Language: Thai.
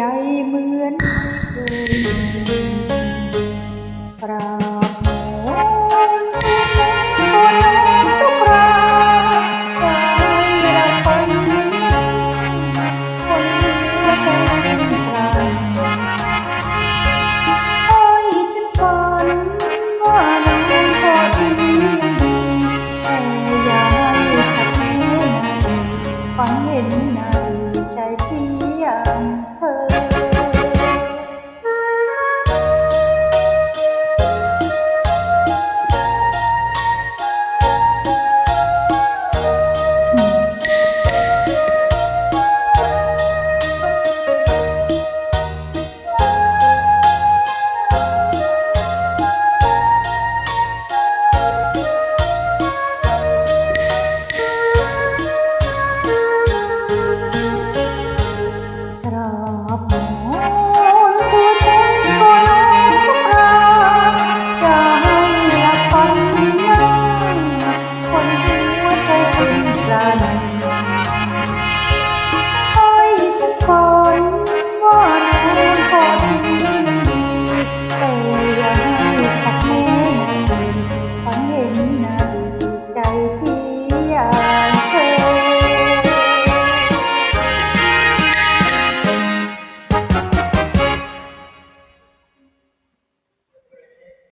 ใหญ่เหมือนไม่เคยปรา